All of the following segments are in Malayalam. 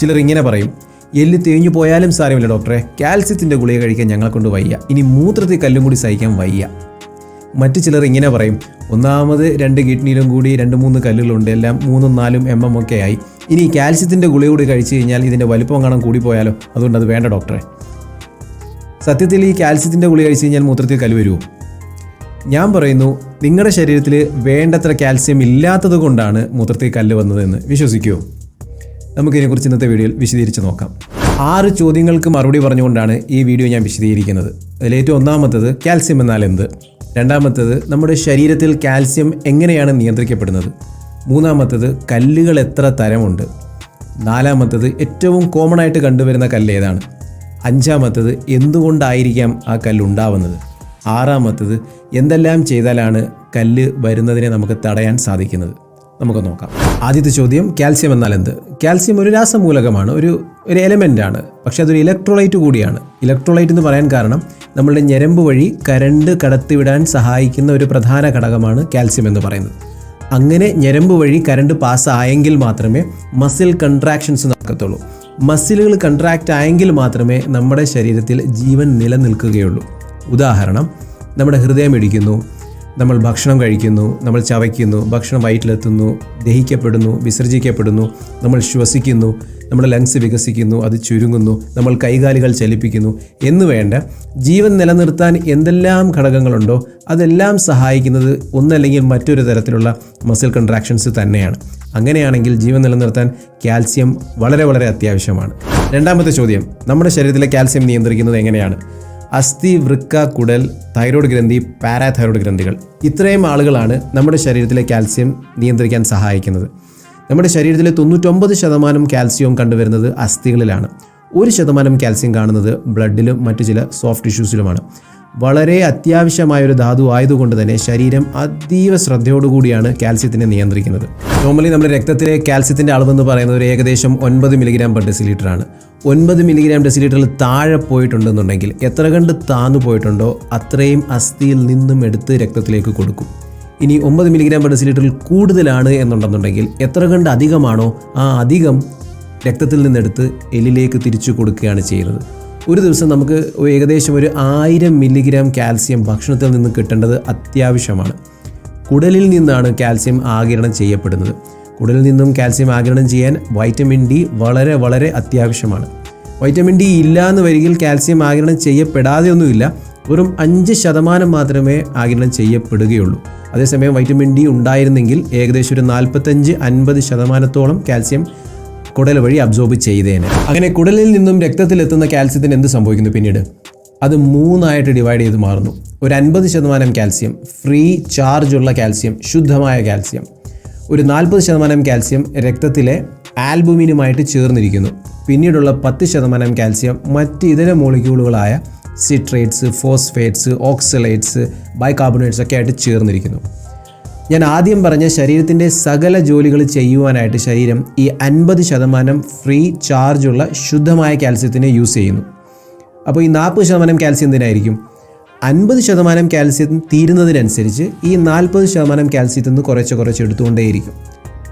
ചിലർ ഇങ്ങനെ പറയും എല്ല് തേഞ്ഞു പോയാലും സാരമില്ല ഡോക്ടറെ. കാൽസ്യത്തിന്റെ ഗുളിക കഴിക്കാൻ ഞങ്ങളെ കൊണ്ട് വയ്യ. ഇനി മൂത്രത്തിൽ കല്ലും കൂടി സഹിക്കാൻ വയ്യ. മറ്റു ചിലർ ഇങ്ങനെ പറയും ഒന്നാമത് രണ്ട് കിഡ്നിയിലും കൂടി രണ്ട് മൂന്ന് കല്ലുകളുണ്ട്. എല്ലാം മൂന്നും നാലും എം എം ഒക്കെ ആയി. ഇനി കാൽസ്യത്തിന്റെ ഗുളിക കൂടി കഴിച്ചു കഴിഞ്ഞാൽ ഇതിന്റെ വലുപ്പം കാണാൻ കൂടി പോയാലോ? അതുകൊണ്ട് അത് വേണ്ട ഡോക്ടറെ. സത്യത്തിൽ ഈ കാൽസ്യത്തിന്റെ ഗുളിക കഴിച്ചു കഴിഞ്ഞാൽ മൂത്രത്തിൽ കല്ല് വരുമോ ഞാൻ പറയുന്നു നിങ്ങളുടെ ശരീരത്തിൽ വേണ്ടത്ര കാൽസ്യം ഇല്ലാത്തത് കൊണ്ടാണ് മൂത്രത്തിൽ കല്ല് വന്നതെന്ന്. വിശ്വസിക്കുമോ നമുക്കിതിനെക്കുറിച്ച് ഇന്നത്തെ വീഡിയോയിൽ വിശദീകരിച്ച് നോക്കാം. ആറ് ചോദ്യങ്ങൾക്ക് മറുപടി പറഞ്ഞുകൊണ്ടാണ് ഈ വീഡിയോ ഞാൻ വിശദീകരിക്കുന്നത്. അതിലേറ്റവും ഒന്നാമത്തത് കാൽസ്യം എന്നാൽ എന്ത്? രണ്ടാമത്തത് നമ്മുടെ ശരീരത്തിൽ കാൽസ്യം എങ്ങനെയാണ് നിയന്ത്രിക്കപ്പെടുന്നത്? മൂന്നാമത്തത് കല്ലുകൾ എത്ര തരമുണ്ട്? നാലാമത്തത് ഏറ്റവും കോമൺ ആയിട്ട് കണ്ടുവരുന്ന കല്ല് ഏതാണ്? അഞ്ചാമത്തത് എന്തുകൊണ്ടായിരിക്കാം ആ കല്ല് ഉണ്ടാവുന്നത്? ആറാമത്തത് എന്തെല്ലാം ചെയ്താലാണ് കല്ല് വരുന്നതിനെ നമുക്ക് തടയാൻ സാധിക്കുന്നത്? നമുക്ക് നോക്കാം. ആദ്യത്തെ ചോദ്യം കാൽസ്യം എന്നാൽ എന്ത്? കാൽസ്യം ഒരു രാസമൂലകമാണ് ഒരു ഒരു എലമെന്റ് ആണ് പക്ഷേ അതൊരു ഇലക്ട്രോലൈറ്റ് കൂടിയാണ്. ഇലക്ട്രോലൈറ്റ് എന്ന് പറയാൻ കാരണം നമ്മളുടെ ഞരമ്പ് വഴി കരണ്ട് കടത്തിവിടാൻ സഹായിക്കുന്ന ഒരു പ്രധാന ഘടകമാണ് കാൽസ്യം എന്ന് പറയുന്നത്. അങ്ങനെ ഞരമ്പ് വഴി കരണ്ട് പാസ്സായെങ്കിൽ മാത്രമേ മസിൽ കൺട്രാക്ഷൻസ് നടക്കത്തുള്ളൂ. മസിലുകൾ കൺട്രാക്റ്റ് ആയെങ്കിൽ മാത്രമേ നമ്മുടെ ശരീരത്തിൽ ജീവൻ നിലനിൽക്കുകയുള്ളൂ. ഉദാഹരണം നമ്മുടെ ഹൃദയം ഇടിക്കുന്നു. നമ്മൾ ഭക്ഷണം കഴിക്കുന്നു നമ്മൾ ചവയ്ക്കുന്നു ഭക്ഷണം വയറ്റിലെത്തുന്നു ദഹിക്കപ്പെടുന്നു വിസർജിക്കപ്പെടുന്നു നമ്മൾ ശ്വസിക്കുന്നു നമ്മുടെ ലങ്സ് വികസിക്കുന്നു അത് ചുരുങ്ങുന്നു നമ്മൾ കൈകാലുകൾ ചലിപ്പിക്കുന്നു എന്ന് വേണ്ട ജീവൻ നിലനിർത്താൻ എന്തെല്ലാം ഘടകങ്ങളുണ്ടോ അതെല്ലാം സഹായിക്കുന്നത് ഒന്നല്ലെങ്കിൽ മറ്റൊരു തരത്തിലുള്ള മസിൽ കൺട്രാക്ഷൻസ് തന്നെയാണ്. അങ്ങനെയാണെങ്കിൽ ജീവൻ നിലനിർത്താൻ കാൽസ്യം വളരെ വളരെ അത്യാവശ്യമാണ്. രണ്ടാമത്തെ ചോദ്യം നമ്മുടെ ശരീരത്തിലെ കാൽസ്യം നിയന്ത്രിക്കുന്നത് എങ്ങനെയാണ്? അസ്ഥി വൃക്ക കുടൽ തൈറോയ്ഡ് ഗ്രന്ഥി പാരാതൈറോയ്ഡ് ഗ്രന്ഥികൾ. ഇത്രയും ആളുകളാണ് നമ്മുടെ ശരീരത്തിലെ കാൽസ്യം നിയന്ത്രിക്കാൻ സഹായിക്കുന്നത്. നമ്മുടെ ശരീരത്തിലെ തൊണ്ണൂറ്റൊമ്പത് ശതമാനം കാൽസ്യവും കണ്ടുവരുന്നത് അസ്ഥികളിലാണ്. ഒരു ശതമാനം കാൽസ്യം കാണുന്നത് ബ്ലഡിലും മറ്റു ചില സോഫ്റ്റ് ടിഷ്യൂസിലുമാണ്. വളരെ അത്യാവശ്യമായ ഒരു ധാതു ആയതുകൊണ്ട് തന്നെ ശരീരം അതീവ ശ്രദ്ധയോടുകൂടിയാണ് കാൽസ്യത്തിനെ നിയന്ത്രിക്കുന്നത്. നോർമലി നമ്മുടെ രക്തത്തിലെ കാൽസ്യത്തിന്റെ അളവെന്ന് പറയുന്നത് ഒരു ഏകദേശം ഒൻപത് മില്ലിഗ്രാം പെർ ഡെസിലിറ്റർ ആണ് ഒൻപത് മില്ലിഗ്രാം ഡെസിലിറ്ററിൽ താഴെ പോയിട്ടുണ്ടെന്നുണ്ടെങ്കിൽ എത്ര കണ്ട് താന്നു പോയിട്ടുണ്ടോ അത്രയും അസ്ഥിയിൽ നിന്നും എടുത്ത് രക്തത്തിലേക്ക് കൊടുക്കും. ഇനി ഒമ്പത് മില്ലിഗ്രാം പെർ ഡെസിലിറ്ററിൽ കൂടുതലാണ് എന്നുണ്ടെന്നുണ്ടെങ്കിൽ എത്ര കണ്ട് അധികമാണോ ആ അധികം രക്തത്തിൽ നിന്നെടുത്ത് എല്ലിലേക്ക് തിരിച്ചു കൊടുക്കുകയാണ് ചെയ്യുന്നത്. ഒരു ദിവസം നമുക്ക് ഏകദേശം ഒരു ആയിരം മില്ലിഗ്രാം കാൽസ്യം ഭക്ഷണത്തിൽ നിന്ന് കിട്ടേണ്ടത് അത്യാവശ്യമാണ്. കുടലിൽ നിന്നാണ് കാൽസ്യം ആകിരണം ചെയ്യപ്പെടുന്നത്. കുടലിൽ നിന്നും കാൽസ്യം ആകിരണം ചെയ്യാൻ വൈറ്റമിൻ ഡി വളരെ വളരെ അത്യാവശ്യമാണ്. വൈറ്റമിൻ ഡി ഇല്ല എന്ന് വരികിൽ കാൽസ്യം ആകിരണം ചെയ്യപ്പെടാതെയൊന്നുമില്ല. വെറും അഞ്ച് ശതമാനം മാത്രമേ ആകിരണം ചെയ്യപ്പെടുകയുള്ളൂ. അതേസമയം വൈറ്റമിൻ ഡി ഉണ്ടായിരുന്നെങ്കിൽ ഏകദേശം ഒരു നാൽപ്പത്തഞ്ച് അൻപത് ശതമാനത്തോളം കാൽസ്യം കുടൽ വഴി അബ്സോർബ് ചെയ്തേനെ. അങ്ങനെ കുടലിൽ നിന്നും രക്തത്തിലെത്തുന്ന കാൽസ്യത്തിന് എന്ത് സംഭവിക്കുന്നു പിന്നീട്? അത് മൂന്നായിട്ട് ഡിവൈഡ് ചെയ്ത് മാറുന്നു. ഒരു അൻപത് ശതമാനം കാൽസ്യം ഫ്രീ ചാർജ് ഉള്ള കാൽസ്യം ശുദ്ധമായ കാൽസ്യം ഒരു നാൽപ്പത് ശതമാനം കാൽസ്യം രക്തത്തിലെ ആൽബുമിനുമായിട്ട് ചേർന്നിരിക്കുന്നു. പിന്നീടുള്ള പത്ത് ശതമാനം കാൽസ്യം മറ്റ് ഇതര മോളിക്യൂളുകളായ സിട്രേറ്റ്സ് ഫോസ്ഫേറ്റ്സ് ഓക്സലേറ്റ്സ് ബൈകാർബണേറ്റ്സ് ഒക്കെ ആയിട്ട് ചേർന്നിരിക്കുന്നു. ഞാൻ ആദ്യം പറഞ്ഞ ശരീരത്തിന്റെ സകല ജോലികൾ ചെയ്യുവാനായിട്ട് ശരീരം ഈ അൻപത് ശതമാനം ഫ്രീ ചാർജുള്ള ശുദ്ധമായ കാൽസ്യത്തിനെ യൂസ് ചെയ്യുന്നു. അപ്പോൾ ഈ നാൽപ്പത് ശതമാനം കാൽസ്യം എന്തിനായിരിക്കും? അൻപത് ശതമാനം കാൽസ്യം തീരുന്നതിനനുസരിച്ച് ഈ നാൽപ്പത് ശതമാനം കാൽസ്യത്തിൽ നിന്ന് കുറച്ച് കുറച്ച് എടുത്തുകൊണ്ടേയിരിക്കും.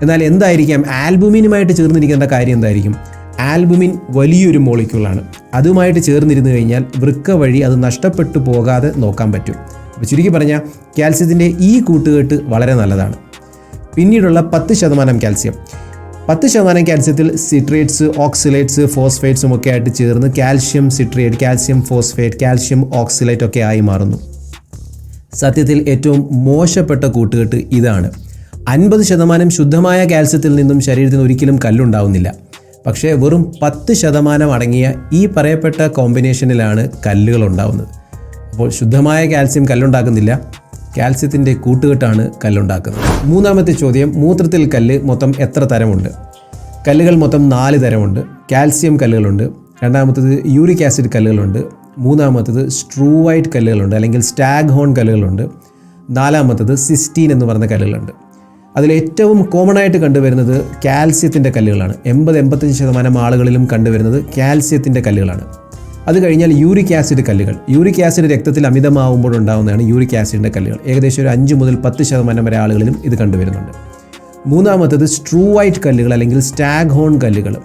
എന്നാൽ എന്തായിരിക്കാം? ആൽബുമിനുമായിട്ട് ചേർന്നിരിക്കേണ്ട കാര്യം എന്തായിരിക്കും? ആൽബുമിൻ വലിയൊരു മോളിക്യൂളാണ്. അതുമായിട്ട് ചേർന്നിരുന്നു കഴിഞ്ഞാൽ വൃക്ക വഴി അത് നഷ്ടപ്പെട്ടു പോകാതെ നോക്കാൻ പറ്റും. അപ്പോൾ ചുരുക്കി പറഞ്ഞാൽ കാൽസ്യത്തിന്റെ ഈ കൂട്ടുകെട്ട് വളരെ നല്ലതാണ്. പിന്നീടുള്ള പത്ത് ശതമാനം കാൽസ്യം. പത്ത് ശതമാനം കാൽസ്യത്തിൽ സിട്രേറ്റ്സ് ഓക്സിലേറ്റ്സ് ഫോസ്ഫേറ്റ്സും ഒക്കെ ആയിട്ട് ചേർന്ന് calcium citrate calcium phosphate calcium oxalate ഒക്കെ ആയി മാറുന്നു. സത്യത്തിൽ ഏറ്റവും മോശപ്പെട്ട കൂട്ടുകെട്ട് ഇതാണ്. അൻപത് ശതമാനം ശുദ്ധമായ കാൽസ്യത്തിൽ നിന്നും ശരീരത്തിന് ഒരിക്കലും കല്ലുണ്ടാവുന്നില്ല. പക്ഷേ വെറും പത്ത് ശതമാനം അടങ്ങിയ ഈ പറയപ്പെട്ട കോമ്പിനേഷനിലാണ് കല്ലുകൾ ഉണ്ടാവുന്നത്. അപ്പോൾ ശുദ്ധമായ കാൽസ്യം കല്ലുണ്ടാക്കുന്നില്ല. കാൽസ്യത്തിന്റെ കൂട്ടുകെട്ടാണ് കല്ലുണ്ടാക്കുന്നത്. മൂന്നാമത്തെ ചോദ്യം മൂത്രത്തിൽ കല്ല് മൊത്തം എത്ര തരമുണ്ട്? കല്ലുകൾ മൊത്തം നാല് തരമുണ്ട്. കാൽസ്യം കല്ലുകളുണ്ട്. രണ്ടാമത്തത് യൂറിക് ആസിഡ് കല്ലുകളുണ്ട്. മൂന്നാമത്തത് സ്ട്രൂവൈറ്റ് കല്ലുകളുണ്ട് അല്ലെങ്കിൽ സ്റ്റാഗ് ഹോൺ കല്ലുകളുണ്ട്. നാലാമത്തത് സിസ്റ്റീൻ എന്ന് പറയുന്ന കല്ലുകളുണ്ട്. അതിൽ ഏറ്റവും കോമൺ ആയിട്ട് കണ്ടുവരുന്നത് കാൽസ്യത്തിന്റെ കല്ലുകളാണ്. എൺപത് എൺപത്തഞ്ച് ശതമാനം ആളുകളിലും കണ്ടുവരുന്നത് കാൽസ്യത്തിന്റെ കല്ലുകളാണ്. അത് കഴിഞ്ഞാൽ യൂറിക് ആസിഡ് കല്ലുകൾ. യൂറിക് ആസിഡ് രക്തത്തിൽ അമിതമാവുമ്പോൾ ഉണ്ടാകുന്നതാണ് യൂറിക് ആസിഡിന്റെ കല്ലുകൾ. ഏകദേശം ഒരു അഞ്ച് മുതൽ പത്ത് ശതമാനം വരെ ആളുകളിലും ഇത് കണ്ടുവരുന്നുണ്ട്. മൂന്നാമത്തത് സ്ട്രൂവൈറ്റ് കല്ലുകൾ അല്ലെങ്കിൽ സ്റ്റാഗ് ഹോൺ കല്ലുകൾ.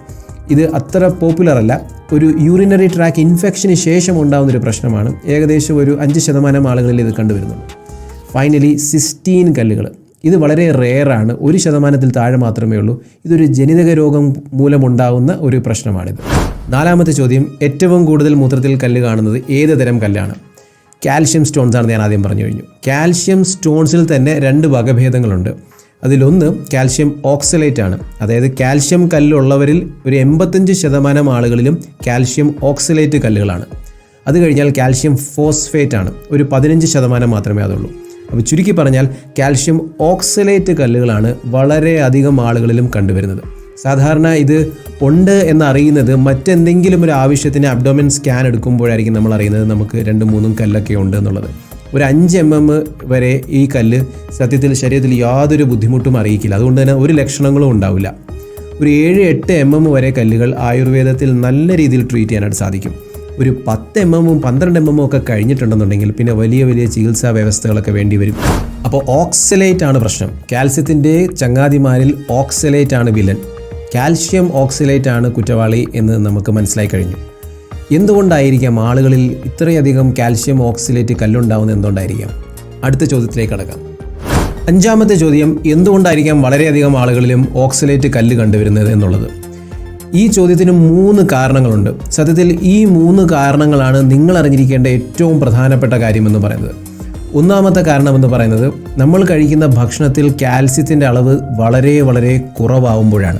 ഇത് അത്ര പോപ്പുലർ അല്ല. ഒരു യൂറിനറി ട്രാക്ക് ഇൻഫെക്ഷന് ശേഷം ഉണ്ടാകുന്നൊരു പ്രശ്നമാണ്. ഏകദേശം ഒരു അഞ്ച് ശതമാനം ആളുകളിൽ ഇത് കണ്ടുവരുന്നുണ്ട്. ഫൈനലി സിസ്റ്റീൻ കല്ലുകൾ. ഇത് വളരെ റെയറാണ്. ഒരു ശതമാനത്തിൽ താഴെ മാത്രമേ ഉള്ളൂ. ഇതൊരു ജനിതക രോഗം മൂലമുണ്ടാകുന്ന ഒരു പ്രശ്നമാണിത്. നാലാമത്തെ ചോദ്യം ഏറ്റവും കൂടുതൽ മൂത്രത്തിൽ കല്ല് കാണുന്നത് ഏത് തരം കല്ലാണ്? കാൽഷ്യം സ്റ്റോൺസ് ആണെന്ന് ഞാൻ ആദ്യം പറഞ്ഞു കഴിഞ്ഞു. കാൽഷ്യം സ്റ്റോൺസിൽ തന്നെ രണ്ട് വകഭേദങ്ങളുണ്ട്. അതിലൊന്ന് കാൽഷ്യം ഓക്സലേറ്റ് ആണ്. അതായത് കാൽഷ്യം കല്ലുള്ളവരിൽ ഒരു എൺപത്തഞ്ച് ശതമാനം ആളുകളിലും കാൽഷ്യം ഓക്സലേറ്റ് കല്ലുകളാണ്. അത് കഴിഞ്ഞാൽ കാൽഷ്യം ഫോസ്ഫേറ്റ് ആണ്. ഒരു പതിനഞ്ച് ശതമാനം മാത്രമേ അതുള്ളൂ. അപ്പോൾ ചുരുക്കി പറഞ്ഞാൽ കാൽഷ്യം ഓക്സലേറ്റ് കല്ലുകളാണ് വളരെയധികം ആളുകളിലും കണ്ടുവരുന്നത്. സാധാരണ ഇത് ഉണ്ട് എന്നറിയുന്നത് മറ്റെന്തെങ്കിലും ഒരു ആവശ്യത്തിന് അബ്ഡോമൻ സ്കാൻ എടുക്കുമ്പോഴായിരിക്കും നമ്മൾ അറിയുന്നത് നമുക്ക് രണ്ട് മൂന്നും കല്ലൊക്കെ ഉണ്ട് എന്നുള്ളത്. ഒരു അഞ്ച് എം എം വരെ ഈ കല്ല് സത്യത്തിൽ ശരീരത്തിൽ യാതൊരു ബുദ്ധിമുട്ടും അറിയിക്കില്ല. അതുകൊണ്ട് തന്നെ ഒരു ലക്ഷണങ്ങളും ഉണ്ടാവില്ല. ഒരു ഏഴ് എട്ട് എം എം വരെ കല്ലുകൾ ആയുർവേദത്തിൽ നല്ല രീതിയിൽ ട്രീറ്റ് ചെയ്യാനായിട്ട് സാധിക്കും. ഒരു പത്ത് എം എമ്മും പന്ത്രണ്ട് എം എമ്മും ഒക്കെ കഴിഞ്ഞിട്ടുണ്ടെന്നുണ്ടെങ്കിൽ പിന്നെ വലിയ വലിയ ചികിത്സാ വ്യവസ്ഥകളൊക്കെ വേണ്ടി വരും. അപ്പോൾ ഓക്സലേറ്റ് ആണ് പ്രശ്നം. കാൽസ്യത്തിന്റെ ചങ്ങാതിമാരിൽ ഓക്സലേറ്റ് ആണ് വില്ലൻ കാൽഷ്യം ഓക്സിലേറ്റ് ആണ് കുറ്റവാളി എന്ന് നമുക്ക് മനസ്സിലായി കഴിഞ്ഞു. എന്തുകൊണ്ടായിരിക്കാം ആളുകളിൽ ഇത്രയധികം കാൽഷ്യം ഓക്സിലേറ്റ് കല്ലുണ്ടാവുന്നത് എന്തുകൊണ്ടായിരിക്കാം? അടുത്ത ചോദ്യത്തിലേക്ക് കടക്കാം. അഞ്ചാമത്തെ ചോദ്യം എന്തുകൊണ്ടായിരിക്കാം വളരെയധികം ആളുകളിലും ഓക്സിലേറ്റ് കല്ല് കണ്ടുവരുന്നത് എന്നുള്ളത്? ഈ ചോദ്യത്തിന് മൂന്ന് കാരണങ്ങളുണ്ട്. സത്യത്തിൽ ഈ മൂന്ന് കാരണങ്ങളാണ് നിങ്ങൾ അറിഞ്ഞിരിക്കേണ്ട ഏറ്റവും പ്രധാനപ്പെട്ട കാര്യമെന്ന് പറയുന്നത്. ഒന്നാമത്തെ കാരണമെന്ന് പറയുന്നത് നമ്മൾ കഴിക്കുന്ന ഭക്ഷണത്തിൽ കാൽസ്യത്തിന്റെ അളവ് വളരെ വളരെ കുറവാകുമ്പോഴാണ്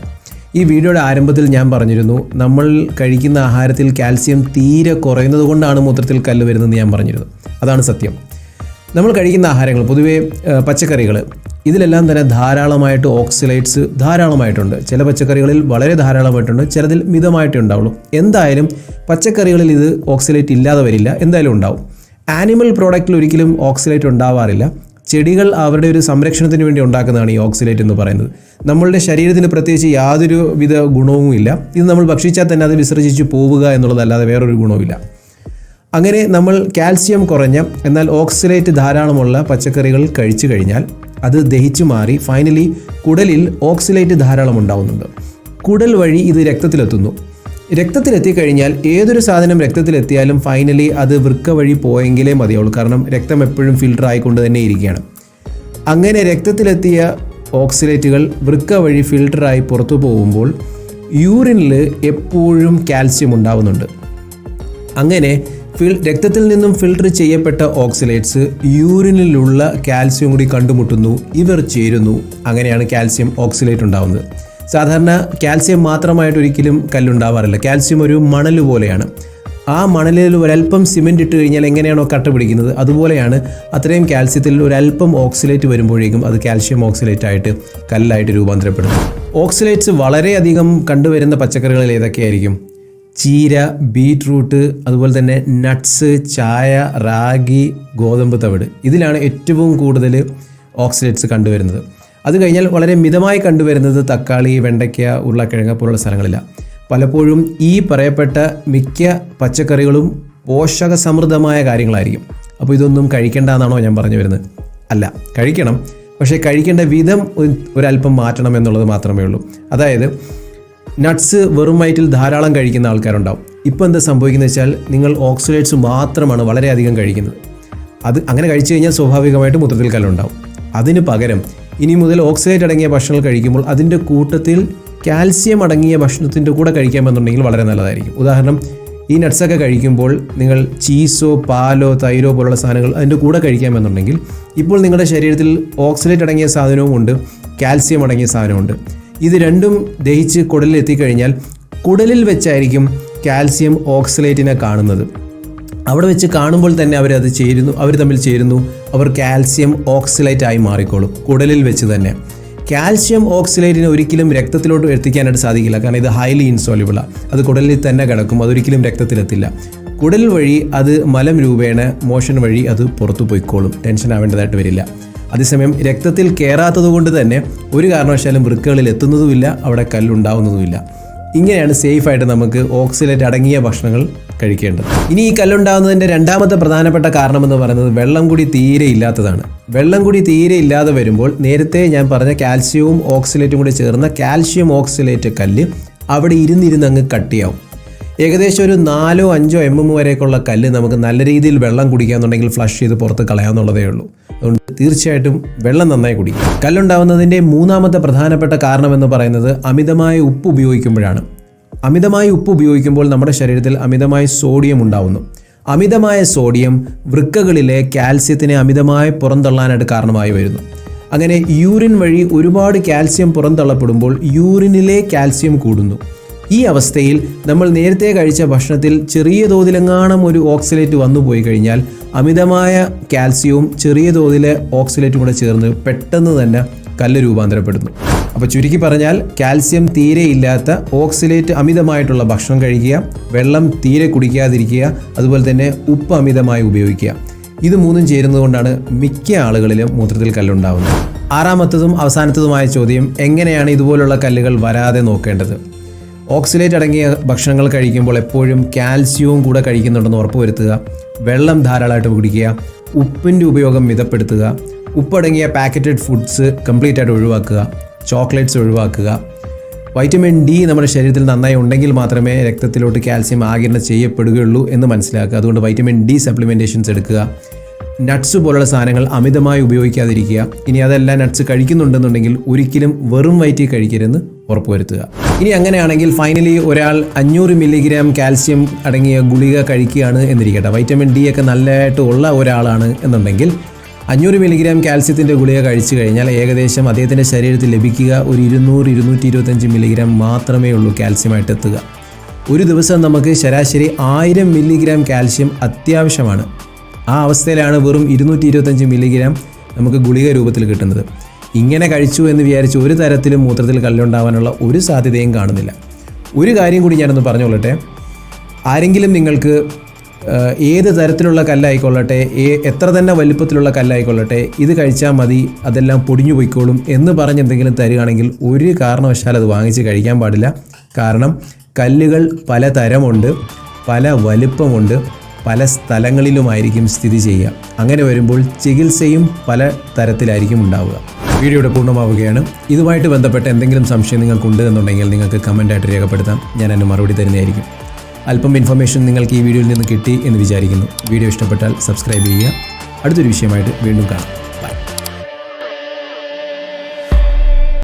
ഈ വീഡിയോയുടെ ആരംഭത്തിൽ ഞാൻ പറഞ്ഞിരുന്നു നമ്മൾ കഴിക്കുന്ന ആഹാരത്തിൽ കാൽസ്യം തീരെ കുറയുന്നത് കൊണ്ടാണ് മൂത്രത്തിൽ കല്ല് വരുന്നതെന്ന് ഞാൻ പറഞ്ഞിരുന്നു. അതാണ് സത്യം. നമ്മൾ കഴിക്കുന്ന ആഹാരങ്ങൾ പൊതുവേ പച്ചക്കറികൾ ഇതിലെല്ലാം തന്നെ ധാരാളമായിട്ട് ഓക്സിലൈറ്റ്സ് ധാരാളമായിട്ടുണ്ട്. ചില പച്ചക്കറികളിൽ വളരെ ധാരാളമായിട്ടുണ്ട് ചിലതിൽ മിതമായിട്ടേ ഉണ്ടാവുള്ളൂ. എന്തായാലും പച്ചക്കറികളിൽ ഇത് ഓക്സിലൈറ്റ് ഇല്ലാതെ വരില്ല എന്തായാലും ഉണ്ടാവും. ആനിമൽ പ്രോഡക്റ്റിൽ ഒരിക്കലും ഓക്സിലൈറ്റ് ഉണ്ടാവാറില്ല. ചെടികൾ അവരുടെ ഒരു സംരക്ഷണത്തിന് വേണ്ടി ഉണ്ടാക്കുന്നതാണ് ഈ ഓക്സിലേറ്റ് എന്ന് പറയുന്നത്. നമ്മളുടെ ശരീരത്തിന് പ്രത്യേകിച്ച് യാതൊരു വിധ ഗുണവുമില്ല ഇത് നമ്മൾ ഭക്ഷിച്ചാൽ തന്നെ അത് വിസർജിച്ച് പോവുക എന്നുള്ളതല്ലാതെ വേറൊരു ഗുണവുമില്ല. അങ്ങനെ നമ്മൾ കാൽസ്യം കുറഞ്ഞ എന്നാൽ ഓക്സിലേറ്റ് ധാരാളമുള്ള പച്ചക്കറികൾ കഴിച്ചു കഴിഞ്ഞാൽ അത് ദഹിച്ചു മാറി ഫൈനലി കുടലിൽ ഓക്സിലേറ്റ് ധാരാളം ഉണ്ടാവുന്നുണ്ട്. കുടൽ വഴി ഇത് രക്തത്തിലെത്തുന്നു. രക്തത്തിലെത്തിക്കഴിഞ്ഞാൽ ഏതൊരു സാധനം രക്തത്തിലെത്തിയാലും ഫൈനലി അത് വൃക്ക വഴി പോയെങ്കിലേ മതിയുള്ളൂ. കാരണം രക്തം എപ്പോഴും ഫിൽട്ടർ ആയിക്കൊണ്ട് തന്നെ ഇരിക്കുകയാണ്. അങ്ങനെ രക്തത്തിലെത്തിയ ഓക്സിലേറ്റുകൾ വൃക്ക വഴി ഫിൽട്ടറായി പുറത്തു പോകുമ്പോൾ യൂറിനിൽ എപ്പോഴും കാൽസ്യം ഉണ്ടാവുന്നുണ്ട്. അങ്ങനെ ഫിൽ രക്തത്തിൽ നിന്നും ഫിൽട്ടർ ചെയ്യപ്പെട്ട ഓക്സിലേറ്റ്സ് യൂറിനിലുള്ള കാൽസ്യം കൂടി കണ്ടുമുട്ടുന്നു ഇവർ ചേരുന്നു അങ്ങനെയാണ് കാൽസ്യം ഓക്സിലേറ്റ് ഉണ്ടാവുന്നത്. സാധാരണ കാൽസ്യം മാത്രമായിട്ട് ഒരിക്കലും കല്ലുണ്ടാവാറില്ല. കാൽസ്യം ഒരു മണൽ പോലെയാണ്. ആ മണലിൽ ഒരല്പം സിമെന്റ് ഇട്ട് കഴിഞ്ഞാൽ എങ്ങനെയാണോ കട്ട പിടിക്കുന്നത് അതുപോലെയാണ് അത്രയും കാൽസ്യത്തിൽ ഒരല്പം ഓക്സിലേറ്റ് വരുമ്പോഴേക്കും അത് കാൽഷ്യം ഓക്സിലേറ്റ് ആയിട്ട് കല്ലായിട്ട് രൂപാന്തരപ്പെടുന്നു. ഓക്സിലേറ്റ്സ് വളരെയധികം കണ്ടുവരുന്ന പച്ചക്കറികളിൽ ഏതൊക്കെയായിരിക്കും? ചീര ബീട്രൂട്ട് അതുപോലെ തന്നെ നട്ട്സ് ചായ റാഗി ഗോതമ്പ് തവിട്. ഇതിലാണ് ഏറ്റവും കൂടുതൽ ഓക്സിലേറ്റ്സ് കണ്ടുവരുന്നത്. അത് കഴിഞ്ഞാൽ വളരെ മിതമായി കണ്ടുവരുന്നത് തക്കാളി വെണ്ടയ്ക്ക ഉരുളക്കിഴങ്ങ് പോലുള്ള സ്ഥലങ്ങളിലാണ് പലപ്പോഴും ഈ പറയപ്പെട്ട മിക്ക പച്ചക്കറികളും പോഷക സമൃദ്ധമായ കാര്യങ്ങളായിരിക്കും. അപ്പോൾ ഇതൊന്നും കഴിക്കേണ്ട എന്നാണോ ഞാൻ പറഞ്ഞു വരുന്നത്? അല്ല കഴിക്കണം. പക്ഷേ കഴിക്കേണ്ട വിധം ഒരല്പം മാറ്റണം എന്നുള്ളത് മാത്രമേ ഉള്ളൂ. അതായത് നട്ട്സ് വെറും വയറ്റിൽ ധാരാളം കഴിക്കുന്ന ആൾക്കാരുണ്ടാവും. ഇപ്പോൾ എന്താ സംഭവിക്കുന്നത് വെച്ചാൽ നിങ്ങൾ ഓക്സിഡേറ്റ്സ് മാത്രമാണ് വളരെയധികം കഴിക്കുന്നത്. അത് അങ്ങനെ കഴിച്ചു കഴിഞ്ഞാൽ സ്വാഭാവികമായിട്ട് മൂത്രത്തിൽ കല്ലുണ്ടാവും അതിന് പകരം ഇനി മുതൽ ഓക്സിഡേറ്റ് അടങ്ങിയ ഭക്ഷണങ്ങൾ കഴിക്കുമ്പോൾ അതിന്റെ കൂട്ടത്തിൽ കാൽസ്യം അടങ്ങിയ ഭക്ഷണത്തിന്റെ കൂടെ കഴിക്കാമെന്നുണ്ടെങ്കിൽ വളരെ നല്ലതായിരിക്കും. ഉദാഹരണം ഈ നട്ട്സൊക്കെ കഴിക്കുമ്പോൾ നിങ്ങൾ ചീസോ പാലോ തൈരോ പോലുള്ള സാധനങ്ങൾ അതിന്റെ കൂടെ കഴിക്കാമെന്നുണ്ടെങ്കിൽ ഇപ്പോൾ നിങ്ങളുടെ ശരീരത്തിൽ ഓക്സിഡേറ്റ് അടങ്ങിയ സാധനവും ഉണ്ട് കാൽസ്യം അടങ്ങിയ സാധനമുണ്ട് ഇത് രണ്ടും ദഹിച്ച് കുടലിൽ എത്തിക്കഴിഞ്ഞാൽ കുടലിൽ വെച്ചായിരിക്കും കാൽസ്യം ഓക്സിലേറ്റിനെ കാണുന്നത്. അവിടെ വെച്ച് കാണുമ്പോൾ തന്നെ അവരത് ചേരുന്നു അവർ തമ്മിൽ ചേരുന്നു. അവർ കാൽസ്യം ഓക്സിലൈറ്റ് ആയി മാറിക്കോളും കുടലിൽ വെച്ച് തന്നെ. കാൽസ്യം ഓക്സിലേറ്റിനെ ഒരിക്കലും രക്തത്തിലോട്ട് എത്തിക്കാനായിട്ട് സാധിക്കില്ല കാരണം ഇത് ഹൈലി ഇൻസോലിബിളാണ് അത് കുടലിൽ തന്നെ കിടക്കും അതൊരിക്കലും രക്തത്തിലെത്തില്ല. കുടൽ വഴി അത് മലം രൂപേണ മോഷൻ വഴി അത് പുറത്തു പോയിക്കോളും ടെൻഷൻ ആവേണ്ടതായിട്ട് വരില്ല. അതേസമയം രക്തത്തിൽ കയറാത്തത് കൊണ്ട് തന്നെ ഒരു കാരണവശാലും വൃക്കകളിൽ എത്തുന്നതുമില്ല അവിടെ കല്ലുണ്ടാവുന്നതുമില്ല. ഇങ്ങനെയാണ് സേഫായിട്ട് നമുക്ക് ഓക്സിലേറ്റ് അടങ്ങിയ ഭക്ഷണങ്ങൾ കഴിക്കേണ്ടത്. ഇനി ഈ കല്ലുണ്ടാകുന്നതിന്റെ രണ്ടാമത്തെ പ്രധാനപ്പെട്ട കാരണം എന്ന് പറയുന്നത് വെള്ളം കൂടി തീരെ ഇല്ലാത്തതാണ്. വെള്ളം കൂടി തീരെ ഇല്ലാതെ വരുമ്പോൾ നേരത്തെ ഞാൻ പറഞ്ഞ കാൽസ്യവും ഓക്സിലേറ്റും കൂടി ചേർന്ന കാൽഷ്യം ഓക്സിലേറ്റ് കല്ല് അവിടെ ഇരുന്നിരുന്ന് അങ്ങ് കട്ടിയാവും. ഏകദേശം ഒരു നാലോ അഞ്ചോ എം എം വരെയൊക്കെയുള്ള കല്ല് നമുക്ക് നല്ല രീതിയിൽ വെള്ളം കുടിക്കാന്നുണ്ടെങ്കിൽ ഫ്ലഷ് ചെയ്ത് പുറത്ത് കളയാന്നുള്ളതേ ഉള്ളൂ. അതുകൊണ്ട് തീർച്ചയായിട്ടും വെള്ളം നന്നായി കുടിക്കും. കല്ലുണ്ടാവുന്നതിന്റെ മൂന്നാമത്തെ പ്രധാനപ്പെട്ട കാരണം എന്ന് പറയുന്നത് അമിതമായ ഉപ്പ് ഉപയോഗിക്കുമ്പോഴാണ്. അമിതമായ ഉപ്പ് ഉപയോഗിക്കുമ്പോൾ നമ്മുടെ ശരീരത്തിൽ അമിതമായ സോഡിയം ഉണ്ടാവുന്നു. അമിതമായ സോഡിയം വൃക്കകളിലെ കാൽസ്യത്തിനെ അമിതമായി പുറന്തള്ളാനായിട്ട് കാരണമായി വരുന്നു. അങ്ങനെ യൂറിൻ വഴി ഒരുപാട് കാൽസ്യം പുറന്തള്ളപ്പെടുമ്പോൾ യൂറിനിലെ കാൽസ്യം കൂടുന്നു. ഈ അവസ്ഥയിൽ നമ്മൾ നേരത്തെ കഴിച്ച ഭക്ഷണത്തിൽ ചെറിയ തോതിലെങ്ങാണം ഒരു ഓക്സിലേറ്റ് വന്നു പോയി കഴിഞ്ഞാൽ അമിതമായ കാൽസ്യവും ചെറിയ തോതിലെ ഓക്സിലേറ്റും കൂടെ ചേർന്ന് പെട്ടെന്ന് തന്നെ കല്ല് രൂപാന്തരപ്പെടുന്നു. അപ്പോൾ ചുരുക്കി പറഞ്ഞാൽ കാൽസ്യം തീരെ ഇല്ലാത്ത ഓക്സിലേറ്റ് അമിതമായിട്ടുള്ള ഭക്ഷണം കഴിക്കുക വെള്ളം തീരെ കുടിക്കാതിരിക്കുക അതുപോലെ തന്നെ ഉപ്പ് അമിതമായി ഉപയോഗിക്കുക. ഇത് മൂന്നും ചേരുന്നതുകൊണ്ടാണ് മിക്ക ആളുകളിലും മൂത്രത്തിൽ കല്ലുണ്ടാവുന്നത്. ആറാമത്തതും അവസാനത്തതുമായ ചോദ്യം എങ്ങനെയാണ് ഇതുപോലുള്ള കല്ലുകൾ വരാതെ നോക്കേണ്ടത്? ഓക്സിലേറ്റ് അടങ്ങിയ ഭക്ഷണങ്ങൾ കഴിക്കുമ്പോൾ എപ്പോഴും കാൽസ്യവും കൂടെ കഴിക്കുന്നുണ്ടെന്ന് ഉറപ്പുവരുത്തുക. വെള്ളം ധാരാളമായിട്ട് കുടിക്കുക. ഉപ്പിന്റെ ഉപയോഗം മിതപ്പെടുത്തുക. ഉപ്പടങ്ങിയ പാക്കറ്റഡ് ഫുഡ്സ് കംപ്ലീറ്റ് ആയിട്ട് ഒഴിവാക്കുക. ചോക്ലേറ്റ്സ് ഒഴിവാക്കുക. വൈറ്റമിൻ ഡി നമ്മുടെ ശരീരത്തിൽ നന്നായി ഉണ്ടെങ്കിൽ മാത്രമേ രക്തത്തിലോട്ട് കാൽസ്യം ആകിരണം ചെയ്യപ്പെടുകയുള്ളൂ എന്ന് മനസ്സിലാക്കുക. അതുകൊണ്ട് വൈറ്റമിൻ ഡി സപ്ലിമെന്റേഷൻസ് എടുക്കുക. നട്ട്സ് പോലുള്ള സാധനങ്ങൾ അമിതമായി ഉപയോഗിക്കാതിരിക്കുക. ഇനി അതെല്ലാം നട്ട്സ് കഴിക്കുന്നുണ്ടെന്നുണ്ടെങ്കിൽ ഒരിക്കലും വെറും വയറ്റിൽ കഴിക്കരുതെന്ന് ഉറപ്പുവരുത്തുക. ഇനി അങ്ങനെയാണെങ്കിൽ ഫൈനലി ഒരാൾ അഞ്ഞൂറ് മില്ലിഗ്രാം കാൽസ്യം അടങ്ങിയ ഗുളിക കഴിക്കുകയാണ് എന്നിരിക്കട്ടെ. വൈറ്റമിൻ ഡി ഒക്കെ നല്ലതായിട്ട് ഉള്ള ഒരാളാണ് എന്നുണ്ടെങ്കിൽ അഞ്ഞൂറ് മില്ലിഗ്രാം കാൽസ്യത്തിന്റെ ഗുളിക കഴിച്ചു കഴിഞ്ഞാൽ ഏകദേശം അദ്ദേഹത്തിന്റെ ശരീരത്തിൽ ലഭിക്കുക ഒരു ഇരുന്നൂറ് ഇരുന്നൂറ്റി ഇരുപത്തഞ്ച് മില്ലിഗ്രാം മാത്രമേ ഉള്ളൂ കാൽസ്യമായിട്ട് എത്തുക. ഒരു ദിവസം നമുക്ക് ശരാശരി ആയിരം മില്ലിഗ്രാം കാൽസ്യം അത്യാവശ്യമാണ്. ആ അവസ്ഥയിലാണ് വെറും ഇരുന്നൂറ്റി ഇരുപത്തഞ്ച് മില്ലിഗ്രാം നമുക്ക് ഗുളിക രൂപത്തിൽ കിട്ടുന്നത്. ഇങ്ങനെ കഴിച്ചു എന്ന് വിചാരിച്ച് ഒരു തരത്തിലും മൂത്രത്തിൽ കല്ലുണ്ടാവാനുള്ള ഒരു സാധ്യതയും കാണുന്നില്ല. ഒരു കാര്യം കൂടി ഞാനൊന്ന് പറഞ്ഞുകൊള്ളട്ടെ. ആരെങ്കിലും നിങ്ങൾക്ക് ഏത് തരത്തിലുള്ള കല്ലായിക്കൊള്ളട്ടെ ഏ- എത്ര തന്നെ വലിപ്പത്തിലുള്ള കല്ലായിക്കൊള്ളട്ടെ ഇത് കഴിച്ചാൽ മതി അതെല്ലാം പൊടിഞ്ഞു പോയിക്കോളും എന്ന് പറഞ്ഞ് എന്തെങ്കിലും തരികയാണെങ്കിൽ ഒരു കാരണവശാൽ അത് വാങ്ങിച്ച് കഴിക്കാൻ പാടില്ല. കാരണം കല്ലുകൾ പല തരമുണ്ട് പല വലിപ്പമുണ്ട് പല സ്ഥലങ്ങളിലുമായിരിക്കും സ്ഥിതി ചെയ്യുക. അങ്ങനെ വരുമ്പോൾ ചികിത്സയും പല തരത്തിലായിരിക്കും ഉണ്ടാവുക. വീഡിയോയുടെ പൂർണമാവുകയാണ്. ഇതുമായിട്ട് ബന്ധപ്പെട്ട എന്തെങ്കിലും സംശയം നിങ്ങൾക്കുണ്ട് എന്നുണ്ടെങ്കിൽ നിങ്ങൾക്ക് കമന്റായിട്ട് രേഖപ്പെടുത്താം. ഞാൻ അതിന് മറുപടി തരുന്നതായിരിക്കും. അല്പം ഇൻഫർമേഷൻ നിങ്ങൾക്ക് ഈ വീഡിയോയിൽ നിന്ന് കിട്ടി എന്ന് വിചാരിക്കുന്നു. വീഡിയോ ഇഷ്ടപ്പെട്ടാൽ സബ്സ്ക്രൈബ് ചെയ്യുക. അടുത്തൊരു വിഷയമായിട്ട് വീണ്ടും കാണാം.